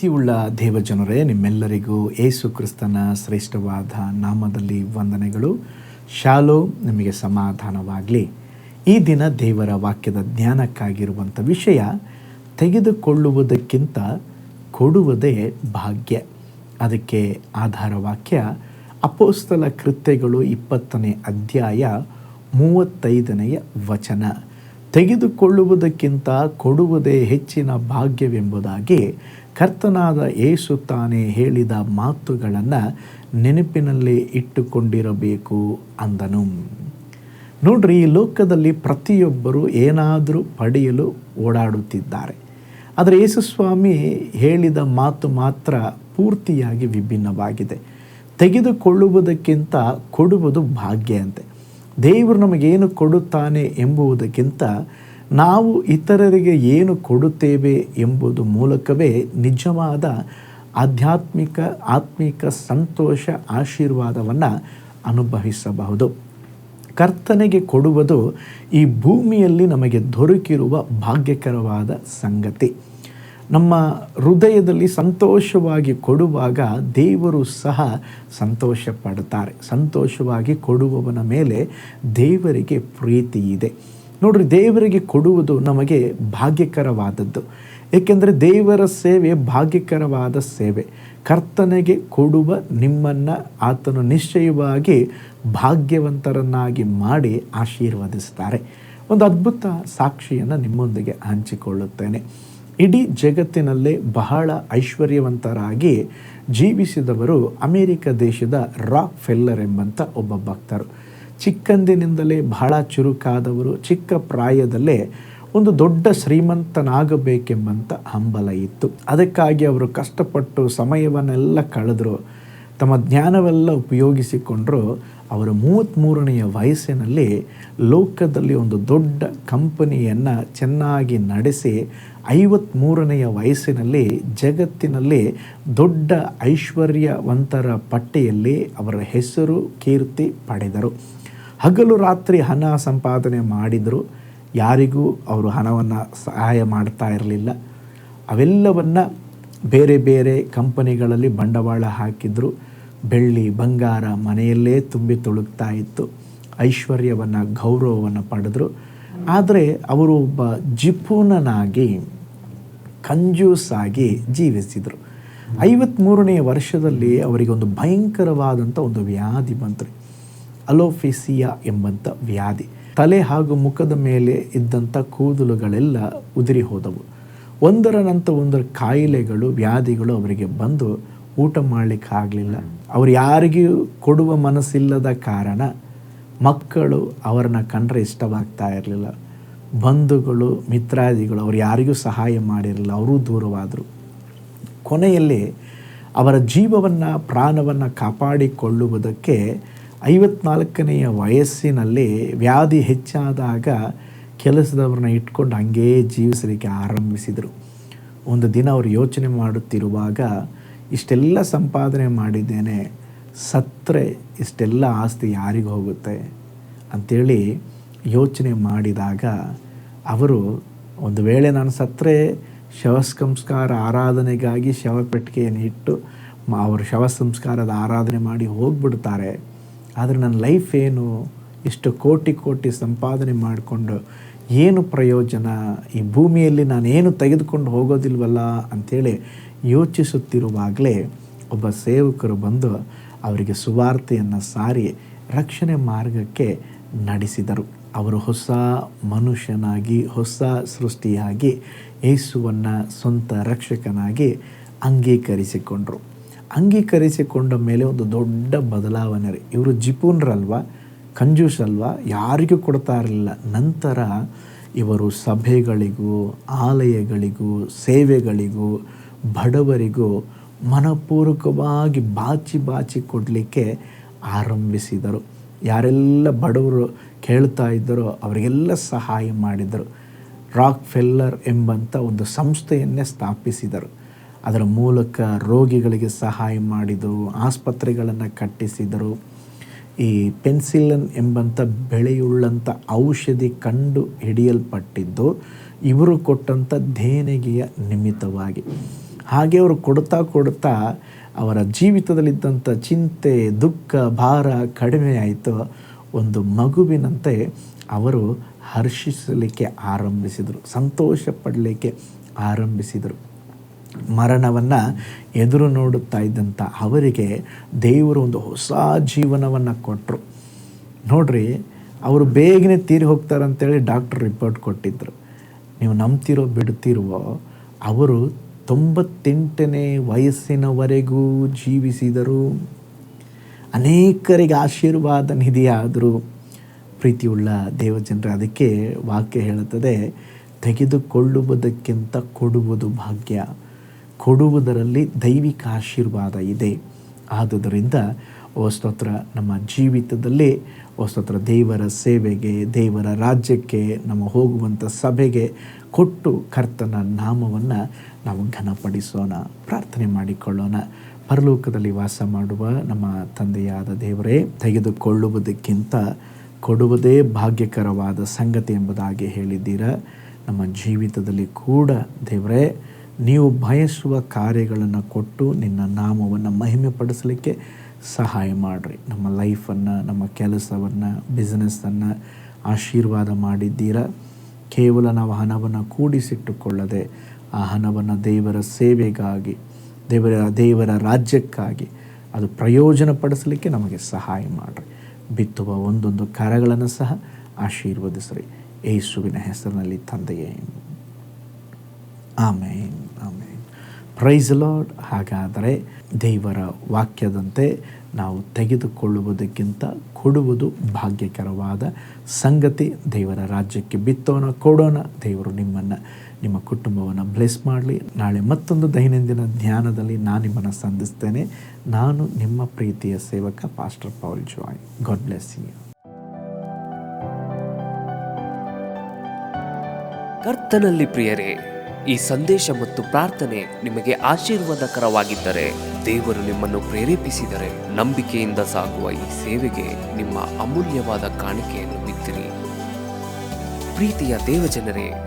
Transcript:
ಪ್ರೀತಿಯುಳ್ಳ ದೇವಜನರೇ, ನಿಮ್ಮೆಲ್ಲರಿಗೂ ಏಸು ಕ್ರಿಸ್ತನ ಶ್ರೇಷ್ಠವಾದ ನಾಮದಲ್ಲಿ ವಂದನೆಗಳು. ಶಾಲೋ ನಿಮಗೆ ಸಮಾಧಾನವಾಗಲಿ. ಈ ದಿನ ದೇವರ ವಾಕ್ಯದ ಜ್ಞಾನಕ್ಕಾಗಿರುವಂಥ ವಿಷಯ, ತೆಗೆದುಕೊಳ್ಳುವುದಕ್ಕಿಂತ ಕೊಡುವುದೇ ಭಾಗ್ಯ. ಅದಕ್ಕೆ ಆಧಾರ ವಾಕ್ಯ, ಅಪೋಸ್ತಲ ಕೃತ್ಯಗಳು ಇಪ್ಪತ್ತನೇ ಅಧ್ಯಾಯ ಮೂವತ್ತೈದನೆಯ ವಚನ. ತೆಗೆದುಕೊಳ್ಳುವುದಕ್ಕಿಂತ ಕೊಡುವುದೇ ಹೆಚ್ಚಿನ ಭಾಗ್ಯವೆಂಬುದಾಗಿ ಕರ್ತನಾದ ಏಸು ತಾನೇ ಹೇಳಿದ ಮಾತುಗಳನ್ನು ನೆನಪಿನಲ್ಲಿ ಇಟ್ಟುಕೊಂಡಿರಬೇಕು ಅಂದನು. ನೋಡ್ರಿ, ಈ ಲೋಕದಲ್ಲಿ ಪ್ರತಿಯೊಬ್ಬರು ಏನಾದರೂ ಪಡೆಯಲು ಓಡಾಡುತ್ತಿದ್ದಾರೆ. ಆದರೆ ಯೇಸುಸ್ವಾಮಿ ಹೇಳಿದ ಮಾತು ಮಾತ್ರ ಪೂರ್ತಿಯಾಗಿ ವಿಭಿನ್ನವಾಗಿದೆ. ತೆಗೆದುಕೊಳ್ಳುವುದಕ್ಕಿಂತ ಕೊಡುವುದು ಭಾಗ್ಯ ಅಂತೆ. ದೇವರು ನಮಗೇನು ಕೊಡುತ್ತಾನೆ ಎಂಬುದಕ್ಕಿಂತ ನಾವು ಇತರರಿಗೆ ಏನು ಕೊಡುತ್ತೇವೆ ಎಂಬುದು ಮೂಲಕವೇ ನಿಜವಾದ ಆಧ್ಯಾತ್ಮಿಕ, ಆತ್ಮಿಕ ಸಂತೋಷ ಆಶೀರ್ವಾದವನ್ನು ಅನುಭವಿಸಬಹುದು. ಕರ್ತನೆಗೆ ಕೊಡುವುದು ಈ ಭೂಮಿಯಲ್ಲಿ ನಮಗೆ ದೊರಕಿರುವ ಭಾಗ್ಯಕರವಾದ ಸಂಗತಿ. ನಮ್ಮ ಹೃದಯದಲ್ಲಿ ಸಂತೋಷವಾಗಿ ಕೊಡುವಾಗ ದೇವರು ಸಹ ಸಂತೋಷ ಪಡ್ತಾರೆ ಸಂತೋಷವಾಗಿ ಕೊಡುವವನ ಮೇಲೆ ದೇವರಿಗೆ ಪ್ರೀತಿ ಇದೆ. ನೋಡ್ರಿ, ದೇವರಿಗೆ ಕೊಡುವುದು ನಮಗೆ ಭಾಗ್ಯಕರವಾದದ್ದು. ಏಕೆಂದರೆ ದೇವರ ಸೇವೆ ಭಾಗ್ಯಕರವಾದ ಸೇವೆ. ಕರ್ತನೆಗೆ ಕೊಡುವ ನಿಮ್ಮನ್ನು ಆತನು ನಿಶ್ಚಯವಾಗಿ ಭಾಗ್ಯವಂತರನ್ನಾಗಿ ಮಾಡಿ ಆಶೀರ್ವದಿಸ್ತಾರೆ. ಒಂದು ಅದ್ಭುತ ಸಾಕ್ಷಿಯನ್ನು ನಿಮ್ಮೊಂದಿಗೆ ಹಂಚಿಕೊಳ್ಳುತ್ತೇನೆ. ಇಡೀ ಜಗತ್ತಿನಲ್ಲೇ ಬಹಳ ಐಶ್ವರ್ಯವಂತರಾಗಿ ಜೀವಿಸಿದವರು ಅಮೇರಿಕ ದೇಶದ ರಾಕ್ ಫೆಲ್ಲರ್ ಎಂಬಂಥ ಒಬ್ಬ ಭಕ್ತರು. ಚಿಕ್ಕಂದಿನಿಂದಲೇ ಬಹಳ ಚುರುಕಾದವರು, ಚಿಕ್ಕ ಪ್ರಾಯದಲ್ಲೇ ಒಂದು ದೊಡ್ಡ ಶ್ರೀಮಂತನಾಗಬೇಕೆಂಬಂಥ ಹಂಬಲ ಇತ್ತು. ಅದಕ್ಕಾಗಿ ಅವರು ಕಷ್ಟಪಟ್ಟು ಸಮಯವನ್ನೆಲ್ಲ ಕಳೆದರು. ತಮ್ಮ ಜ್ಞಾನವೆಲ್ಲ ಉಪಯೋಗಿಸಿಕೊಂಡರು ಅವರ ಮೂವತ್ತ್ಮೂರನೆಯ ವಯಸ್ಸಿನಲ್ಲಿ ಲೋಕದಲ್ಲಿ ಒಂದು ದೊಡ್ಡ ಕಂಪನಿಯನ್ನು ಚೆನ್ನಾಗಿ ನಡೆಸಿ ಐವತ್ತ್ಮೂರನೆಯ ವಯಸ್ಸಿನಲ್ಲಿ ಜಗತ್ತಿನಲ್ಲಿ ದೊಡ್ಡ ಐಶ್ವರ್ಯವಂತರ ಪಟ್ಟಿಯಲ್ಲಿ ಅವರ ಹೆಸರು, ಕೀರ್ತಿ ಪಡೆದರು. ಹಗಲು ರಾತ್ರಿ ಹಣ ಸಂಪಾದನೆ ಮಾಡಿದರು. ಯಾರಿಗೂ ಅವರು ಹಣವನ್ನು ಸಹಾಯ ಮಾಡ್ತಾ ಇರಲಿಲ್ಲ. ಅವೆಲ್ಲವನ್ನು ಬೇರೆ ಬೇರೆ ಕಂಪನಿಗಳಲ್ಲಿ ಬಂಡವಾಳ ಹಾಕಿದ್ರು. ಬೆಳ್ಳಿ, ಬಂಗಾರ ಮನೆಯಲ್ಲೇ ತುಂಬಿ ತುಳುಕ್ತಾ ಇತ್ತು. ಐಶ್ವರ್ಯವನ್ನು, ಗೌರವವನ್ನು ಪಡೆದರು. ಆದರೆ ಅವರು ಒಬ್ಬ ಜಿಪುನನಾಗಿ ಕಂಜೂಸಾಗಿ ಜೀವಿಸಿದರು. ಐವತ್ಮೂರನೆಯ ವರ್ಷದಲ್ಲಿ ಅವರಿಗೆ ಒಂದು ಭಯಂಕರವಾದಂಥ ಒಂದು ವ್ಯಾಧಿ ಬಂತು. ಅಲೋಫಿಸಿಯಾ ಎಂಬಂಥ ವ್ಯಾಧಿ. ತಲೆ ಹಾಗೂ ಮುಖದ ಮೇಲೆ ಇದ್ದಂಥ ಕೂದಲುಗಳೆಲ್ಲ ಉದುರಿ ಹೋದವು. ಒಂದರ ನಂತರ ಒಂದರ ಕಾಯಿಲೆಗಳು, ವ್ಯಾಧಿಗಳು ಅವರಿಗೆ ಬಂದು ಊಟ ಮಾಡಲಿಕ್ಕೆ ಆಗಲಿಲ್ಲ ಅವ್ರು ಯಾರಿಗೂ ಕೊಡುವ ಮನಸ್ಸಿಲ್ಲದ ಕಾರಣ ಮಕ್ಕಳು ಅವರನ್ನ ಕಂಡ್ರೆ ಇಷ್ಟವಾಗ್ತಾ ಇರಲಿಲ್ಲ. ಬಂಧುಗಳು, ಮಿತ್ರಾದಿಗಳು, ಅವ್ರು ಯಾರಿಗೂ ಸಹಾಯ ಮಾಡಿರಲಿಲ್ಲ. ಅವರೂ ದೂರವಾದರು. ಕೊನೆಯಲ್ಲಿ ಅವರ ಜೀವವನ್ನು, ಪ್ರಾಣವನ್ನು ಕಾಪಾಡಿಕೊಳ್ಳುವುದಕ್ಕೆ ಐವತ್ನಾಲ್ಕನೆಯ ವಯಸ್ಸಿನಲ್ಲಿ ವ್ಯಾಧಿ ಹೆಚ್ಚಾದಾಗ ಕೆಲಸದವ್ರನ್ನ ಇಟ್ಕೊಂಡು ಹಂಗೇ ಜೀವಿಸಲಿಕ್ಕೆ ಆರಂಭಿಸಿದರು. ಒಂದು ದಿನ ಅವರು ಯೋಚನೆ ಮಾಡುತ್ತಿರುವಾಗ ಇಷ್ಟೆಲ್ಲ ಸಂಪಾದನೆ ಮಾಡಿದ್ದೇನೆ, ಸತ್ತರೆ ಇಷ್ಟೆಲ್ಲ ಆಸ್ತಿ ಯಾರಿಗೆ ಹೋಗುತ್ತೆ? ಅಂಥೇಳಿ ಯೋಚನೆ ಮಾಡಿದಾಗ ಅವರು ಒಂದು ವೇಳೆ ನಾನು ಸತ್ತರೆ, ಶವ ಸಂಸ್ಕಾರ ಆರಾಧನೆಗಾಗಿ ಶವಪೆಟ್ಟಿಗೆಯನ್ನು ಇಟ್ಟು ಅವರು ಶವ ಸಂಸ್ಕಾರದ ಆರಾಧನೆ ಮಾಡಿ ಹೋಗ್ಬಿಡ್ತಾರೆ. ಆದರೆ ನನ್ನ ಲೈಫ್ ಏನು? ಇಷ್ಟು ಕೋಟಿ ಕೋಟಿ ಸಂಪಾದನೆ ಮಾಡಿಕೊಂಡು ಏನು ಪ್ರಯೋಜನ? ಈ ಭೂಮಿಯಲ್ಲಿ ನಾನೇನು ತೆಗೆದುಕೊಂಡು ಹೋಗೋದಿಲ್ವಲ್ಲ? ಅಂಥೇಳಿ ಯೋಚಿಸುತ್ತಿರುವಾಗಲೇ ಒಬ್ಬ ಸೇವಕರು ಬಂದು ಅವರಿಗೆ ಸುವಾರ್ತೆಯನ್ನು ಸಾರಿ ರಕ್ಷಣೆ ಮಾರ್ಗಕ್ಕೆ ನಡೆಸಿದರು. ಅವರು ಹೊಸ ಮನುಷ್ಯನಾಗಿ, ಹೊಸ ಸೃಷ್ಟಿಯಾಗಿ ಯೇಸುವನ್ನು ಸ್ವಂತ ರಕ್ಷಕನಾಗಿ ಅಂಗೀಕರಿಸಿಕೊಂಡರು. ಅಂಗೀಕರಿಸಿಕೊಂಡ ಮೇಲೆ ಒಂದು ದೊಡ್ಡ ಬದಲಾವಣೆ ರೀ. ಇವರು ಜಿಪುನ್ರಲ್ವ ಕಂಜೂಸ್ ಅಲ್ವಾ ಯಾರಿಗೂ ಕೊಡ್ತಾ ಇರಲಿಲ್ಲ ನಂತರ ಇವರು ಸಭೆಗಳಿಗೂ, ಆಲಯಗಳಿಗೂ, ಸೇವೆಗಳಿಗೂ ಬಡವರಿಗೂ ಮನಪೂರ್ವಕವಾಗಿ ಬಾಚಿ ಬಾಚಿ ಕೊಡಲಿಕ್ಕೆ ಆರಂಭಿಸಿದರು. ಯಾರೆಲ್ಲ ಬಡವರು ಕೇಳ್ತಾ ಇದ್ದರೋ ಅವರಿಗೆಲ್ಲ ಸಹಾಯ ಮಾಡಿದರು. ರಾಕ್ ಫೆಲ್ಲರ್ ಎಂಬಂಥ ಒಂದು ಸಂಸ್ಥೆಯನ್ನೇ ಸ್ಥಾಪಿಸಿದರು. ಅದರ ಮೂಲಕ ರೋಗಿಗಳಿಗೆ ಸಹಾಯ ಮಾಡಿದರು, ಆಸ್ಪತ್ರೆಗಳನ್ನು ಕಟ್ಟಿಸಿದರು. ಈ ಪೆನ್ಸಿಲನ್ ಎಂಬಂಥ ಬೆಳೆಯುಳ್ಳಂಥ ಔಷಧಿ ಕಂಡು ಹಿಡಿಯಲ್ಪಟ್ಟಿದ್ದು ಇವರು ಕೊಟ್ಟಂಥ ದೇಣಿಗೆಯ ನಿಮಿತ್ತವಾಗಿ. ಹಾಗೆ ಅವರು ಕೊಡ್ತಾ ಕೊಡ್ತಾ ಅವರ ಜೀವಿತದಲ್ಲಿದ್ದಂಥ ಚಿಂತೆ, ದುಃಖ, ಭಾರ ಕಡಿಮೆ ಆಯಿತು. ಒಂದು ಮಗುವಿನಂತೆ ಅವರು ಹರ್ಷಿಸಲಿಕ್ಕೆ ಆರಂಭಿಸಿದರು ಸಂತೋಷ ಪಡಲಿಕ್ಕೆ ಆರಂಭಿಸಿದರು. ಮರಣವನ್ನು ಎದುರು ನೋಡುತ್ತಾ ಇದ್ದಂಥ ಅವರಿಗೆ ದೇವರು ಒಂದು ಹೊಸ ಜೀವನವನ್ನು ಕೊಟ್ಟರು ನೋಡ್ರಿ, ಅವರು ಬೇಗನೆ ತೀರಿ ಹೋಗ್ತಾರೆ ಅಂತೇಳಿ ಡಾಕ್ಟ್ರ್ ರಿಪೋರ್ಟ್ ಕೊಟ್ಟಿದ್ದರು ನೀವು ನಂಬ್ತಿರೋ ಬಿಡ್ತಿರುವೋ ಅವರು ತೊಂಬತ್ತೆಂಟನೇ ವಯಸ್ಸಿನವರೆಗೂ ಜೀವಿಸಿದರು ಅನೇಕರಿಗೆ ಆಶೀರ್ವಾದ ನಿಧಿಯಾದರೂ ಪ್ರೀತಿಯುಳ್ಳ ದೇವಜನರ, ಅದಕ್ಕೆ ವಾಕ್ಯ ಹೇಳುತ್ತದೆ, ತೆಗೆದುಕೊಳ್ಳುವುದಕ್ಕಿಂತ ಕೊಡುವುದು ಭಾಗ್ಯ. ಕೊಡುವುದರಲ್ಲಿ ದೈವಿಕ ಆಶೀರ್ವಾದ ಇದೆ. ಆದುದರಿಂದ ವಸ್ತೋತ್ರ ನಮ್ಮ ಜೀವಿತದಲ್ಲಿ ವಸ್ತೋತ್ರ ದೇವರ ಸೇವೆಗೆ, ದೇವರ ರಾಜ್ಯಕ್ಕೆ, ನಮ್ಮ ಹೋಗುವಂಥ ಸಭೆಗೆ ಕೊಟ್ಟು ಕರ್ತನ ನಾಮವನ್ನು ನಾವು ಘನಪಡಿಸೋಣ, ಪ್ರಾರ್ಥನೆ ಮಾಡಿಕೊಳ್ಳೋಣ. ಪರಲೋಕದಲ್ಲಿ ವಾಸ ಮಾಡುವ ನಮ್ಮ ತಂದೆಯಾದ ದೇವರೇ, ತೆಗೆದುಕೊಳ್ಳುವುದಕ್ಕಿಂತ ಕೊಡುವುದೇ ಭಾಗ್ಯಕರವಾದ ಸಂಗತಿ ಎಂಬುದಾಗಿ ಹೇಳಿದ್ದೀರ? ನಮ್ಮ ಜೀವಿತದಲ್ಲಿ ಕೂಡ ದೇವರೇ, ನೀವು ಬಯಸುವ ಕಾರ್ಯಗಳನ್ನು ಕೊಟ್ಟು ನಿನ್ನ ನಾಮವನ್ನು ಮಹಿಮೆ ಪಡಿಸಲಿಕ್ಕೆ ಸಹಾಯ ಮಾಡಿರಿ. ನಮ್ಮ ಲೈಫನ್ನು, ನಮ್ಮ ಕೆಲಸವನ್ನು, ಬಿಸ್ನೆಸ್ಸನ್ನು ಆಶೀರ್ವಾದ ಮಾಡಿದ್ದೀರಾ? ಕೇವಲ ನಾವು ಹಣವನ್ನು ಕೂಡಿಸಿಟ್ಟುಕೊಳ್ಳದೆ ಆ ಹಣವನ್ನು ದೇವರ ಸೇವೆಗಾಗಿ, ದೇವರ ದೇವರ ರಾಜ್ಯಕ್ಕಾಗಿ ಅದು ಪ್ರಯೋಜನ ಪಡಿಸಲಿಕ್ಕೆ ನಮಗೆ ಸಹಾಯ ಮಾಡಿರಿ. ಬಿತ್ತುವ ಒಂದೊಂದು ಕರಗಳನ್ನು ಸಹ ಆಶೀರ್ವದಿಸ್ರಿ. ಯೇಸುವಿನ ಹೆಸರಿನಲ್ಲಿ ತಂದೆಯೇ. ಆಮೇನ್ ಆಮೇನ್. ಪ್ರೈಸ್ ಲಾರ್ಡ್ ಹಾಗಾದರೆ ದೇವರ ವಾಕ್ಯದಂತೆ ನಾವು ತೆಗೆದುಕೊಳ್ಳುವುದಕ್ಕಿಂತ ಕೊಡುವುದು ಭಾಗ್ಯಕರವಾದ ಸಂಗತಿ. ದೇವರ ರಾಜ್ಯಕ್ಕೆ ಬಿತ್ತೋಣ, ಕೊಡೋಣ. ದೇವರು ನಿಮ್ಮನ್ನು ನಿಮ್ಮ ಕುಟುಂಬವನ್ನು ಬ್ಲೆಸ್ ಮಾಡಲಿ. ನಾಳೆ ಮತ್ತೊಂದು ದೈನಂದಿನ ಧ್ಯಾನದಲ್ಲಿ ನಾನು ನಿಮ್ಮನ್ನು ಸಂಧಿಸ್ತೇನೆ. ನಾನು ನಿಮ್ಮ ಪ್ರೀತಿಯ ಸೇವಕ pastor Paul Joy God bless you ಕರ್ತನಲ್ಲಿ ಪ್ರಿಯರೇ, ಈ ಸಂದೇಶ ಮತ್ತು ಪ್ರಾರ್ಥನೆ ನಿಮಗೆ ಆಶೀರ್ವಾದಕರವಾಗಿದ್ದರೆ, ದೇವರು ನಿಮ್ಮನ್ನು ಪ್ರೇರೇಪಿಸಿದರೆ ನಂಬಿಕೆಯಿಂದ ಸಾಗುವ ಈ ಸೇವೆಗೆ ನಿಮ್ಮ ಅಮೂಲ್ಯವಾದ ಕಾಣಿಕೆಯನ್ನು ಬಿತ್ತಿರಿ. ಪ್ರೀತಿಯ ದೇವಜನರೇ